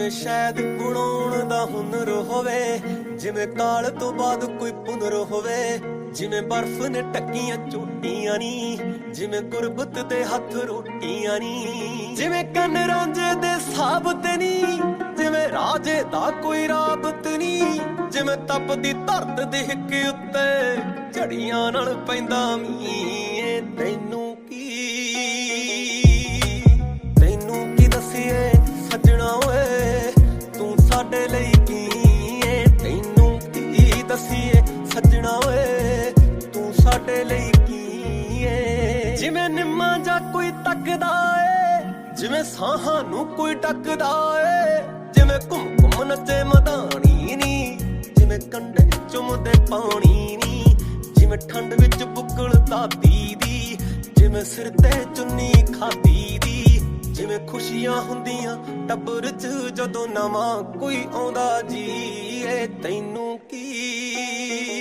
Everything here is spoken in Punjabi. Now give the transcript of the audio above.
ਜਿਵੇਂ ਸ਼ਾਇਦ ਬਣਾਉਣ ਦਾ ਹੁਨਰ ਹੋਵੇ, ਜਿਵੇਂ ਕਾਲ ਤੋਂ ਬਾਅਦ ਕੋਈ ਪੁਨਰ ਹੋਵੇ, ਜਿਵੇਂ ਬਰਫ਼ ਨੇ ਟੱਕੀਆਂ ਝੋਟੀਆਂ ਨੀ, ਜਿਵੇਂ ਗੁਰਬਤ ਦੇ ਹੱਥ ਰੋਟੀਆਂ ਨੀ, ਜਿਵੇਂ ਕੰਨ ਰਾਂਝੇ ਦੇ ਸਾਬਤ ਨੀ, ਜਿਵੇਂ ਰਾਜੇ ਦਾ ਕੋਈ ਰਾਬਤ ਨੀ, ਜਿਵੇਂ ਤਪਦੀ ਧਰਤ ਦੇ ਹਿੱਕ ਉੱਤੇ ਝੜੀਆਂ ਨਾਲ ਪੈਂਦਾ ਮੀਂਹ ਤੈਨੂੰ ਕੀ ਸੱਜਣਾ ਓਏ, ਤੂੰ ਸਾਡੇ ਲਈ ਕੀ ਏ? ਜਿਵੇਂ ਨਿੰਮਾ ਜਾਂ ਕੋਈ ਤੱਕਦਾ ਏ, ਜਿਵੇਂ ਸਾਹਾਂ ਨੂੰ ਕੋਈ ਟੱਕਦਾ ਏ, ਜਿਵੇਂ ਘੁੰਮ ਘੁੰਮ ਨੱਚੇ ਮਦਾਨੀ ਨੀ, ਜਿਵੇਂ ਕੰਡੇ ਚੁੰਮਦੇ ਪਾਣੀ ਨੀ, ਜਿਵੇਂ ਠੰਡ ਵਿੱਚ ਬੁੱਕਲ ਦਾਦੀ ਦੀ, ਜਿਵੇਂ ਸਿਰ ਤੇ ਚੁੰਨੀ ਖਾਦੀ ਦੀ, ਜਿਵੇਂ ਖੁਸ਼ੀਆਂ ਹੁੰਦੀਆਂ ਟੱਬਰ 'ਚ ਜਦੋਂ ਨਵਾਂ ਕੋਈ ਆਉਂਦਾ ਜੀ। ਵੇ ਤੈਨੂੰ ਕੀ